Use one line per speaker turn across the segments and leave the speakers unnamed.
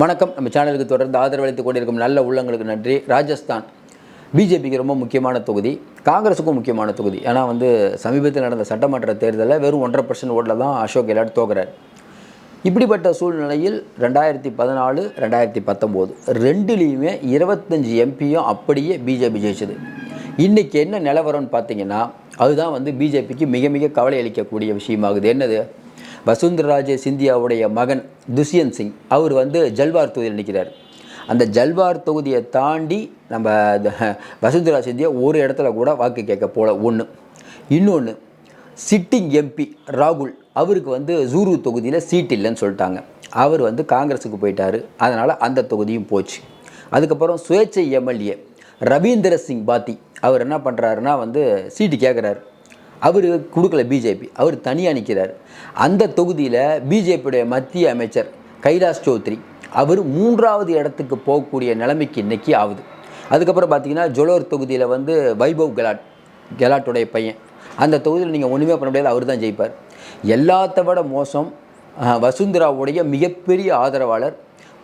வணக்கம். நம்ம சேனலுக்கு தொடர்ந்து ஆதரவளித்துக் கொண்டிருக்கும் நல்ல உள்ளங்களுக்கு நன்றி. ராஜஸ்தான் பிஜேபிக்கு ரொம்ப முக்கியமான தொகுதி. காங்கிரஸுக்கும் முக்கியமான தொகுதி. ஏன்னா வந்து சமீபத்தில் நடந்த சட்டமன்ற தேர்தலில் வெறும் ஒன்றரை பர்சன்ட் ஓட்டில் தான் அசோக் கெலாட் தோகிறார் இப்படிப்பட்ட சூழ்நிலையில் ரெண்டாயிரத்தி பதினாலு ரெண்டாயிரத்தி பத்தொம்போது ரெண்டுலேயுமே இருபத்தஞ்சி எம்பியும் அப்படியே பிஜேபி ஜெயிச்சது. இன்றைக்கி என்ன நிலவரம்னு பார்த்தீங்கன்னா அதுதான் வந்து பிஜேபிக்கு மிக மிக கவலை அளிக்கக்கூடிய விஷயமாகுது. என்னது? வசுந்தரராஜே சிந்தியாவுடைய மகன் துஷ்யந்த் சிங் அவர் வந்து ஜல்வார் தொகுதியில் நிற்கிறார். அந்த ஜல்வார் தொகுதியை தாண்டி நம்ம வசுந்தரா சிந்தியா ஒரு இடத்துல கூட வாக்கு கேட்க போல. ஒன்று இன்னொன்று சிட்டிங் எம்பி ராகுல் அவருக்கு வந்து ஜூரு தொகுதியில் சீட் இல்லைன்னு சொல்லிட்டாங்க. அவர் வந்து காங்கிரஸுக்கு போயிட்டார். அதனால் அந்த தொகுதியும் போச்சு. அதுக்கப்புறம் சுயேட்சை எம்எல்ஏ ரவீந்திர சிங் பாத்தி அவர் என்ன பண்ணுறாருன்னா வந்து சீட்டு கேட்குறாரு அவர் கொடுக்கல பிஜேபி அவர் தனியாக நிற்கிறார் அந்த தொகுதியில் பிஜேபியுடைய மத்திய அமைச்சர் கைலாஷ் சௌத்ரி அவர் மூன்றாவது இடத்துக்கு போகக்கூடிய நிலைமைக்கு இன்றைக்கி ஆகுது. அதுக்கப்புறம் பார்த்தீங்கன்னா ஜொலோர் தொகுதியில் வந்து வைபவ் கெலாட் கெலாட்டுடைய பையன். அந்த தொகுதியில் நீங்கள் ஒன்றுமே பண்ண முடியாது அவர் தான் ஜெயிப்பார். எல்லாத்த விட மோசம் வசுந்தராவுடைய மிகப்பெரிய ஆதரவாளர்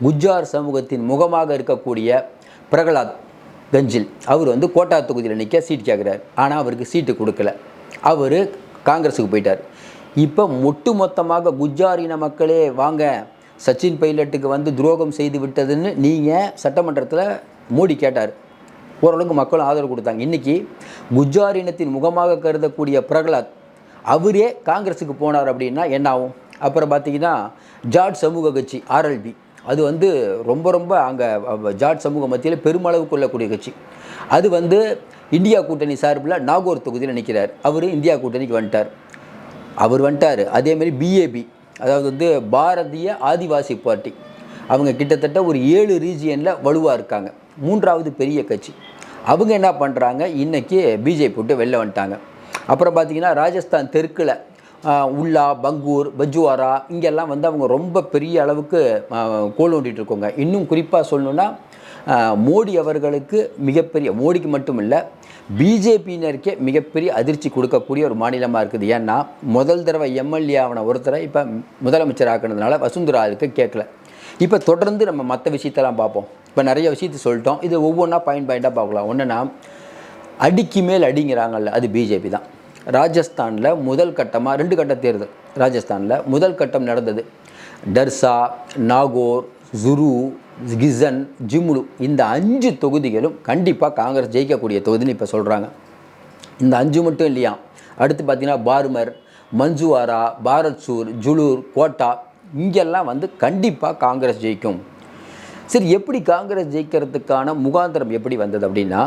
குஜ்ஜார் சமூகத்தின் முகமாக இருக்கக்கூடிய பிரகலாத் கஞ்சில். அவர் வந்து கோட்டா தொகுதியில் நிற்க சீட் கேட்குறாரு ஆனால் அவருக்கு சீட்டு கொடுக்கல. அவர் காங்கிரஸுக்கு போயிட்டார். இப்போ ஒட்டு மொத்தமாக குஜ்ஜார் இன மக்களே வாங்க சச்சின் பைலட்டுக்கு வந்து துரோகம் செய்து விட்டதுன்னு நீங்கள் சட்டமன்றத்தில் மோடி கேட்டார். ஓரளவுக்கு மக்களும் ஆதரவு கொடுத்தாங்க. இன்றைக்கி குஜாரினத்தின் இனத்தின் முகமாக கருதக்கூடிய பிரகலாத் அவரே காங்கிரஸுக்கு போனார் அப்படின்னா என்ன ஆகும்? அப்புறம் பார்த்தீங்கன்னா ஜாட் சமூக கட்சி ஆர்எல்பி அது வந்து ரொம்ப ரொம்ப அங்கே ஜாட் சமூக மத்தியில் பெருமளவு கொள்ளக்கூடிய கட்சி. அது வந்து இந்தியா கூட்டணி சார்பில் நாகூர் தொகுதியில் நிற்கிறார். அவர் இந்தியா கூட்டணிக்கு வந்துட்டார். அவர் வந்துட்டார். அதேமாதிரி பிஏபி அதாவது வந்து பாரதிய ஆதிவாசி பார்ட்டி. அவங்க கிட்டத்தட்ட ஒரு ஏழு ரீஜியனில் வலுவாக இருக்காங்க. மூன்றாவது பெரிய கட்சி. அவங்க என்ன பண்ணுறாங்க இன்றைக்கி பிஜேபி விட்டு வெளில வந்துட்டாங்க. அப்புறம் பார்த்திங்கன்னா ராஜஸ்தான் தெற்கில் உல்லா பங்கூர் பஜ்வாரா இங்கெல்லாம் வந்து அவங்க ரொம்ப பெரிய அளவுக்கு கோல் ஓட்டிகிட்டு இருக்கோங்க. இன்னும் குறிப்பாக சொல்லணுன்னா மோடி அவர்களுக்கு மிகப்பெரிய மோடிக்கு மட்டும் இல்லை பிஜேபியினருக்கே மிகப்பெரிய அதிர்ச்சி கொடுக்கக்கூடிய ஒரு மாநிலமாக இருக்குது. ஏன்னா முதல் தடவை எம்எல்ஏ ஆன ஒருத்தரை இப்போ முதலமைச்சர் ஆக்குனதுனால கேட்கல. இப்போ தொடர்ந்து நம்ம மற்ற விஷயத்தெல்லாம் பார்ப்போம். இப்போ நிறைய விஷயத்தை சொல்லிட்டோம். இது ஒவ்வொன்றா பாயிண்ட் பாயிண்ட்டாக பார்க்கலாம். ஒன்றுனா அடிக்கு மேல் அடிங்கிறாங்கல்ல அது பிஜேபி தான். ராஜஸ்தானில் முதல் கட்டமாக ரெண்டு கட்ட தேர்தல். ராஜஸ்தானில் முதல் கட்டம் நடந்தது. டர்சா நாகோர் ஜுரு கிசன் ஜிம்லு இந்த அஞ்சு தொகுதிகளும் கண்டிப்பாக காங்கிரஸ் ஜெயிக்கக்கூடிய தொகுதின்னு இப்போ சொல்கிறாங்க இந்த அஞ்சு மட்டும் இல்லையா? அடுத்து பார்த்தீங்கன்னா பார்மர் மஞ்சுவாரா பாரத்சூர் ஜுலூர் கோட்டா இங்கெல்லாம் வந்து கண்டிப்பாக காங்கிரஸ் ஜெயிக்கும். சரி எப்படி காங்கிரஸ் ஜெயிக்கிறதுக்கான முகாந்திரம் எப்படி வந்தது அப்படின்னா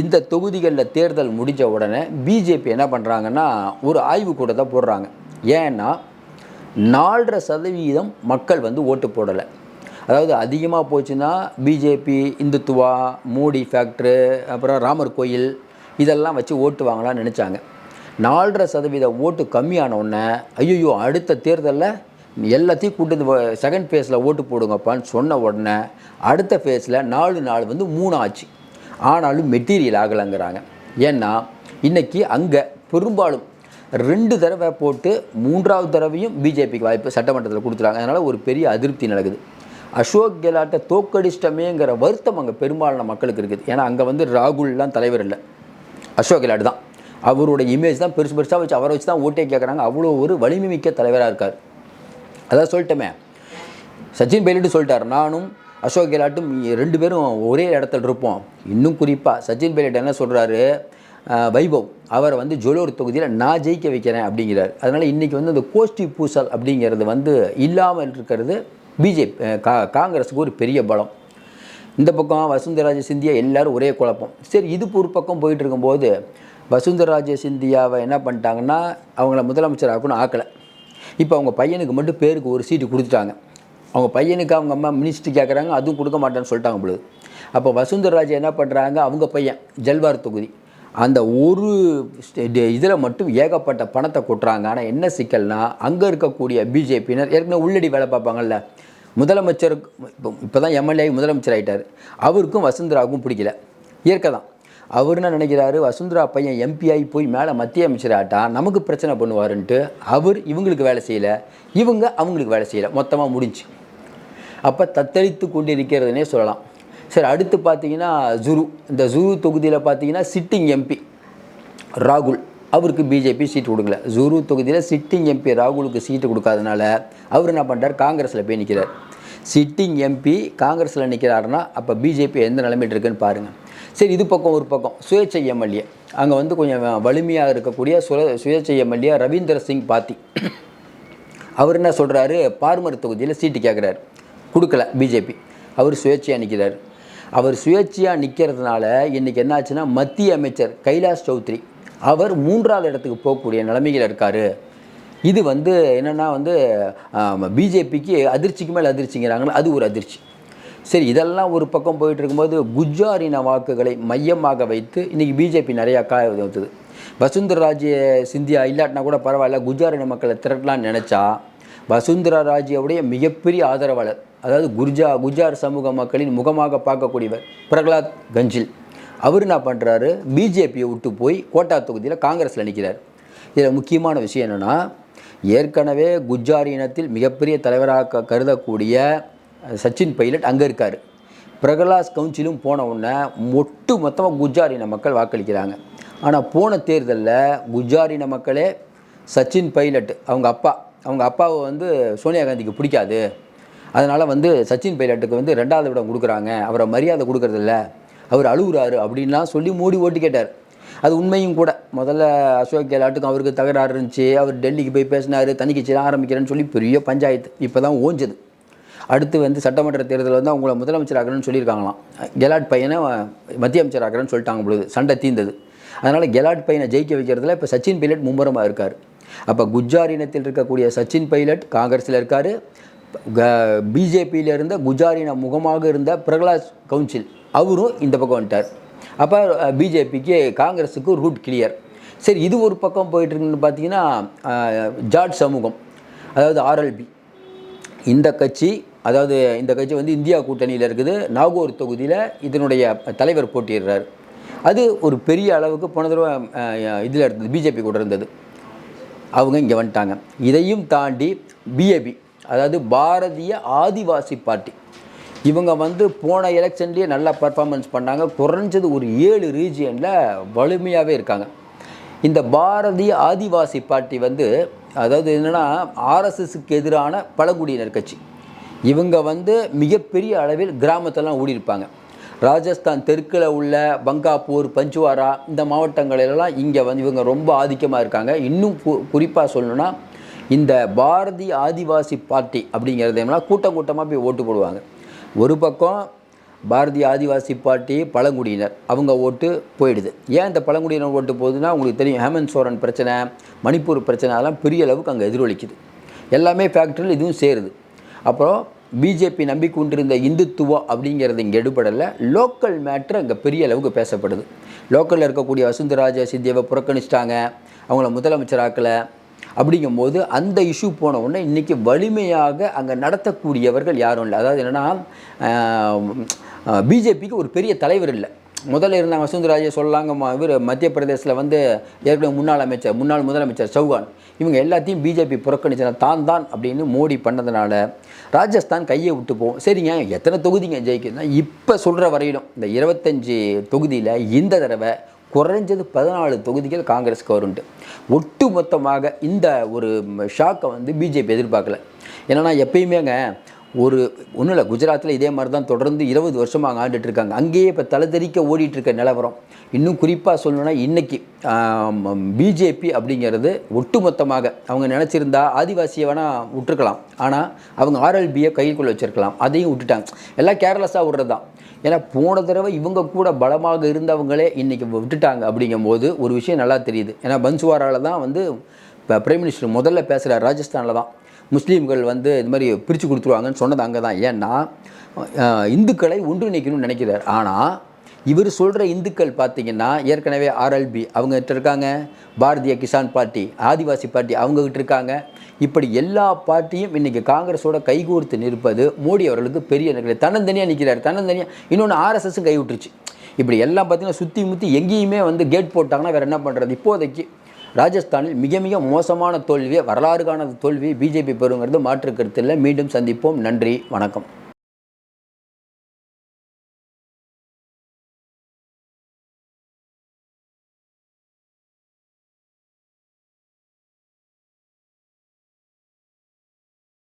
இந்த தொகுதிகளில் தேர்தல் முடிஞ்ச உடனே பிஜேபி என்ன பண்ணுறாங்கன்னா ஒரு ஆய்வு கூட்டத்தை போடுறாங்க. ஏன்னா நாலரை சதவீதம் மக்கள் வந்து ஓட்டு போடலை. அதாவது அதிகமாக போச்சுன்னா பிஜேபி இந்துத்துவா மோடி ஃபேக்ட்ரு அப்புறம் ராமர் கோயில் இதெல்லாம் வச்சு ஓட்டு வாங்கலாம்னு நினச்சாங்க. நாலரை சதவீத ஓட்டு கம்மியான உடனே ஐயோ அடுத்த தேர்தலில் எல்லாத்தையும் கூட்டு செகண்ட் ஃபேஸில் ஓட்டு போடுங்கப்பான்னு சொன்ன உடனே அடுத்த ஃபேஸில் நாலு நாள் வந்து மூணு ஆச்சு. ஆனாலும் மெட்டீரியல் ஆகலைங்கிறாங்க. ஏன்னா இன்றைக்கி அங்கே பெரும்பாலும் ரெண்டு தடவை போட்டு மூன்றாவது தடவையும் பிஜேபிக்கு வாய்ப்பு சட்டமன்றத்தில் கொடுத்துறாங்க அதனால் ஒரு பெரிய அதிருப்தி நடக்குது அசோக் கெலாட்டை தோக்கடிச்சிட்டமேங்கிற வருத்தம் அங்கே பெரும்பாலான மக்களுக்கு இருக்குது. ஏன்னா அங்கே வந்து ராகுல்லாம் தலைவர் இல்லை. அசோக் கெலாட் தான். அவரோட இமேஜ் தான் பெருசு பெருசாக வச்சு அவரை வச்சு தான் ஓட்டே கேட்குறாங்க அவ்வளோ ஒரு வலிமை மிக்க தலைவராக இருக்கார். அதான் சொல்லிட்டோமே. சச்சின் பைலட்டு சொல்லிட்டார் நானும் அசோக் கெலாட்டும் ரெண்டு பேரும் ஒரே இடத்துல இருப்போம். இன்னும் குறிப்பாக சச்சின் பைலட் என்ன சொல்கிறாரு வைபவ் அவரை வந்து ஜோலூர் தொகுதியில் நான் ஜெயிக்க வைக்கிறேன் அப்படிங்கிறார். அதனால் இன்றைக்கி வந்து அந்த கோஷ்டி பூசல் அப்படிங்கிறது வந்து இல்லாமல் இருக்கிறது பிஜேபி கா காங்கிரஸுக்கு ஒரு பெரிய பலம். இந்த பக்கம் வசுந்தராஜ சிந்தியா எல்லோரும் ஒரே குழப்பம். சரி இது ஒரு பக்கம் போயிட்டு இருக்கும்போது வசுந்தராஜ சிந்தியாவை என்ன பண்ணிட்டாங்கன்னா அவங்கள முதலமைச்சர் ஆக்கணும் ஆக்கலை. இப்போ அவங்க பையனுக்கு மட்டும் பேருக்கு ஒரு சீட்டு கொடுத்துட்டாங்க. அவங்க பையனுக்கு அவங்க அம்மா மினிஸ்டர் கேட்குறாங்க அதுவும் கொடுக்க மாட்டேன்னு சொல்லிட்டாங்க பொழுது அப்போ வசுந்தரராஜ் என்ன பண்ணுறாங்க அவங்க பையன் ஜல்வார் தொகுதி. அந்த ஒரு இதில் மட்டும் ஏகப்பட்ட பணத்தை கொட்டுறாங்க. ஆனால் என்ன சிக்கல்னால் அங்கே இருக்கக்கூடிய பிஜேபியினர் ஏற்கனவே உள்ளடி வேலை பார்ப்பாங்கல்ல முதலமைச்சர் இப்போ இப்போ தான் எம்எல்ஏ முதலமைச்சர் ஆகிட்டார் அவருக்கும் வசுந்தராவுக்கும் பிடிக்கல. இயற்கை தான் அவர் என்ன நினைக்கிறாரு? வசுந்தரா பையன் எம்பி ஆகி போய் மேலே மத்திய அமைச்சர் ஆட்டா நமக்கு பிரச்சனை பண்ணுவாருன்ட்டு அவர் இவங்களுக்கு வேலை செய்யலை. இவங்க அவங்களுக்கு வேலை செய்யலை. மொத்தமாக முடிஞ்சு. அப்போ தத்தளித்து கொண்டு இருக்கிறதுனே சொல்லலாம். சரி அடுத்து பார்த்தீங்கன்னா ஜுரு. இந்த ஜுரு தொகுதியில் பார்த்தீங்கன்னா சிட்டிங் எம்பி ராகுல். அவருக்கு பிஜேபி சீட்டு கொடுக்கல. ஜூரு தொகுதியில் சிட்டிங் எம்பி ராகுலுக்கு சீட்டு கொடுக்காதனால அவர் என்ன பண்ணுறார் காங்கிரஸில் போய் நிற்கிறார் சிட்டிங் எம்பி காங்கிரஸில் நிற்கிறாருன்னா அப்போ பிஜேபி எந்த நிலைமையில் இருக்குன்னு பாருங்கள் சரி இது பக்கம் ஒரு பக்கம். சுயேட்சை எம்எல்ஏ. அங்கே வந்து கொஞ்சம் வலிமையாக இருக்கக்கூடிய சுய சுயேட்சை எம்எல்ஏ ரவீந்திர சிங் பாத்தி. அவர் என்ன சொல்கிறாரு பார்மர் தொகுதியில் சீட்டு கேட்குறாரு கொடுக்கல பிஜேபி அவர் சுயேட்சையாக நிற்கிறார் அவர் சுயேட்சையாக நிற்கிறதுனால இன்றைக்கி என்னாச்சுன்னா மத்திய அமைச்சர் கைலாஷ் சௌத்ரி அவர் மூன்றாவது இடத்துக்கு போகக்கூடிய நிலைமையில் இருக்கார். இது வந்து என்னென்னா வந்து பிஜேபிக்கு அதிர்ச்சிக்கு மேலே அதிர்ச்சிங்கிறாங்களே அது ஒரு அதிர்ச்சி. சரி இதெல்லாம் ஒரு பக்கம் போயிட்டு இருக்கும்போது குஜாரின வாக்குகளை மையமாக வைத்து இன்றைக்கி பிஜேபி நிறையா காய வந்தது வசுந்தரா ராஜ்ய சிந்தியா இல்லாட்டினா கூட பரவாயில்ல குஜாரின மக்களை திரட்டலாம்னு நினச்சா வசுந்தரா ராஜியாவுடைய மிகப்பெரிய ஆதரவாளர் அதாவது குர்ஜா குஜார் சமூக மக்களின் முகமாக பார்க்கக்கூடியவர் பிரகலாத் கஞ்சில். அவர் என்ன பண்ணுறாரு பிஜேபியை விட்டு போய் கோட்டா தொகுதியில் காங்கிரஸில் நிற்கிறார் இதில் முக்கியமான விஷயம் என்னென்னா ஏற்கனவே குஜார் இனத்தில் மிகப்பெரிய தலைவராக கருதக்கூடிய சச்சின் பைலட் அங்கே இருக்கார். பிரகலாஸ் கவுன்சிலும் போன உடனே ஒட்டு மொத்தமாக குஜார் இன மக்கள் வாக்களிக்கிறாங்க. ஆனால் போன தேர்தலில் குஜார் இன மக்களே சச்சின் பைலட் அவங்க அப்பா அவங்க அப்பாவை வந்து சோனியா காந்திக்கு பிடிக்காது. அதனால் வந்து சச்சின் பைலட்டுக்கு வந்து ரெண்டாவது இடம் கொடுக்குறாங்க. அவரை மரியாதை கொடுக்கறதில்ல. அவர் அழுகுறாரு அப்படின்லாம் சொல்லி மூடி ஓட்டு கேட்டார். அது உண்மையும் கூட. முதல்ல அசோக் கெலாட்டுக்கும் அவருக்கு தகராறு இருந்துச்சு. அவர் டெல்லிக்கு போய் பேசினார். தனிக்கு செய்ய ஆரம்பிக்கிறேன்னு சொல்லி பெரிய பஞ்சாயத்து. இப்போ தான் ஓஞ்சது. அடுத்து வந்து சட்டமன்ற தேர்தலில் வந்து அவங்கள முதலமைச்சர் ஆகிறேன்னு சொல்லியிருக்காங்களாம். கெலாட் பையனை மத்திய அமைச்சர் ஆகிறேன்னு சொல்லிட்டாங்க பொழுது. சண்டை தீர்ந்தது அதனால் கெலாட் பையனை ஜெயிக்க வைக்கிறதுல இப்போ சச்சின் பைலட் மும்முரமாக இருக்கார். அப்போ குஜார் இனத்தில் இருக்கக்கூடிய சச்சின் பைலட் காங்கிரஸில் இருக்கார். பிஜேபியில் இருந்த குஜாரின முகமாக இருந்த பிரகலாத் கவுன்சில் அவரும் இந்த பக்கம் வந்துட்டார். அப்போ பிஜேபிக்கு காங்கிரஸுக்கு ரூட் கிளியர் சரி இது ஒரு பக்கம் போயிட்டு இருக்குன்னு பார்த்தீங்கன்னா ஜாட் சமூகம் அதாவது ஆர்எல்பி இந்த கட்சி அதாவது இந்த கட்சி வந்து இந்தியா கூட்டணியில் இருக்குது. நாகூர் தொகுதியில் இதனுடைய தலைவர் போட்டியிடுறார். அது ஒரு பெரிய அளவுக்கு போன தடவை இதில் இருந்தது பிஜேபி கூட இருந்தது. அவங்க இங்கே வந்துட்டாங்க. இதையும் தாண்டி பிஏபி அதாவது பாரதிய ஆதிவாசி பார்ட்டி இவங்க வந்து போன எலெக்ஷன்லேயே நல்லா பர்ஃபார்மன்ஸ் பண்ணாங்க. குறைஞ்சது ஒரு ஏழு ரீஜியனில் வலிமையாகவே இருக்காங்க. இந்த பாரதிய ஆதிவாசி பார்ட்டி வந்து அதாவது என்னென்னா ஆர்எஸ்எஸ்க்கு எதிரான பழங்குடியினர் கட்சி. இவங்க வந்து மிகப்பெரிய அளவில் கிராமத்தெல்லாம் ஓடிருப்பாங்க ராஜஸ்தான் தெற்கில் உள்ள பங்காப்பூர் பஞ்சுவாரா இந்த மாவட்டங்களிலெல்லாம் இங்கே வந்து இவங்க ரொம்ப ஆதிக்கமாக இருக்காங்க. இன்னும் கு குறிப்பாக சொல்லணுன்னா இந்த பாரதி ஆதிவாசி பார்ட்டி அப்படிங்கிறது கூட்டம் கூட்டமாக போய் ஓட்டு போடுவாங்க. ஒரு பக்கம் பாரதிய ஆதிவாசி பார்ட்டி பழங்குடியினர் அவங்க ஓட்டு போயிடுது. ஏன் இந்த பழங்குடியினர் ஓட்டு போகுதுன்னா உங்களுக்கு தெரியும் ஹேமந்த் சோரன் பிரச்சனை மணிப்பூர் பிரச்சனை அதெல்லாம் பெரிய அளவுக்கு அங்கே எதிரொலிக்குது. எல்லாமே ஃபேக்டரியில் இதுவும் சேருது. அப்புறம் பிஜேபி நம்பிக்கொண்டிருந்த இந்துத்துவம் அப்படிங்கிறது இங்கே எடுபடலை. லோக்கல் மேட்ரு அங்கே பெரிய அளவுக்கு பேசப்படுது. லோக்கலில் இருக்கக்கூடிய வசுந்தராஜ சித்தியவை புறக்கணிச்சிட்டாங்க. அவங்கள முதலமைச்சராக்கலை அப்படிங்கும்போது அந்த இஷ்யூ போன உடனே இன்றைக்கி வலிமையாக அங்கே நடத்தக்கூடியவர்கள் யாரும் இல்லை. அதாவது என்னென்னா பிஜேபிக்கு ஒரு பெரிய தலைவர் இல்லை. முதல்ல இருந்தாங்க வசுந்தராஜே சொல்லாங்க இவர் மத்திய பிரதேசத்தில் வந்து ஏற்கனவே முன்னாள் அமைச்சர் முன்னாள் முதலமைச்சர் சௌகான். இவங்க எல்லாத்தையும் பிஜேபி புறக்கணிச்சன தான் தான் அப்படின்னு மோடி பண்ணதுனால ராஜஸ்தான் கையை விட்டு போவோம் சரிங்க எத்தனை தொகுதிங்க ஜெயிக்குதுன்னா இப்போ சொல்கிற வரையிலும் இந்த இருபத்தஞ்சி தொகுதியில் இந்த தடவை குறைஞ்சது பதினாலு தொகுதிகள் காங்கிரஸ்க்கு வரும்ட்டு ஒட்டு மொத்தமாக இந்த ஒரு ஷாக்கை வந்து பிஜேபி எதிர்பார்க்கல. ஏன்னா எப்பயுமேங்க ஒரு ஒன்றும் இல்லை குஜராத்தில் இதே மாதிரி தான் தொடர்ந்து இருபது வருஷமாக ஆண்டுட்டு இருக்காங்க. அங்கேயே இப்போ தலைதெறிக்க ஓடிட்டு இருக்க நிலவரம். இன்னும் குறிப்பாக சொல்லணும்னா இன்றைக்கி பிஜேபி அப்படிங்கிறது ஒட்டுமொத்தமாக அவங்க நினச்சிருந்தா ஆதிவாசியை வேணால் விட்டுருக்கலாம். ஆனால் அவங்க ஆர்எல்பியை கைக்குள்ளே வச்சுருக்கலாம். அதையும் விட்டுட்டாங்க. எல்லாம் கேர்லெஸ்ஸாக விடுறது தான் ஏன்னா போன தடவை இவங்க கூட பலமாக இருந்தவங்களே இன்றைக்கி விட்டுட்டாங்க அப்படிங்கும்போது ஒரு விஷயம் நல்லா தெரியுது. ஏன்னா பன்சுவாரால் தான் வந்து இப்போ பிரைம் மினிஸ்டர் முதல்ல பேசுகிறார் ராஜஸ்தானில் தான். முஸ்லீம்கள் வந்து இது மாதிரி பிரித்து கொடுத்துருவாங்கன்னு சொன்னது அங்கே தான் ஏன்னா இந்துக்களை ஒன்றிணைக்கணும்னு நினைக்கிறார். ஆனால் இவர் சொல்கிற இந்துக்கள் பார்த்திங்கன்னா ஏற்கனவே ஆர்எல்பி அவங்ககிட்ட இருக்காங்க பாரதிய கிசான் பார்ட்டி ஆதிவாசி பார்ட்டி அவங்ககிட்ட இருக்காங்க. இப்படி எல்லா பார்ட்டியும் இன்றைக்கி காங்கிரஸோட கைகோர்த்து நிற்பது மோடி அவர்களுக்கு பெரிய நிகழ்வு. தன்னந்தனியாக நிற்கிறார் தன்னந்தனியாக இன்னொன்று ஆர்எஸ்எஸும் கைவிட்டுருச்சு இப்படி எல்லாம் பார்த்திங்கன்னா சுற்றி முற்றி எங்கேயுமே வந்து கேட் போட்டாங்கன்னா வேறு என்ன பண்ணுறது இப்போதைக்கு ராஜஸ்தானில் மிக மிக மோசமான தோல்வியை வரலாறு காணாத தோல்வியை பிஜேபி பெறுங்கிறது மாற்று கருத்தில் மீண்டும் சந்திப்போம். நன்றி வணக்கம்.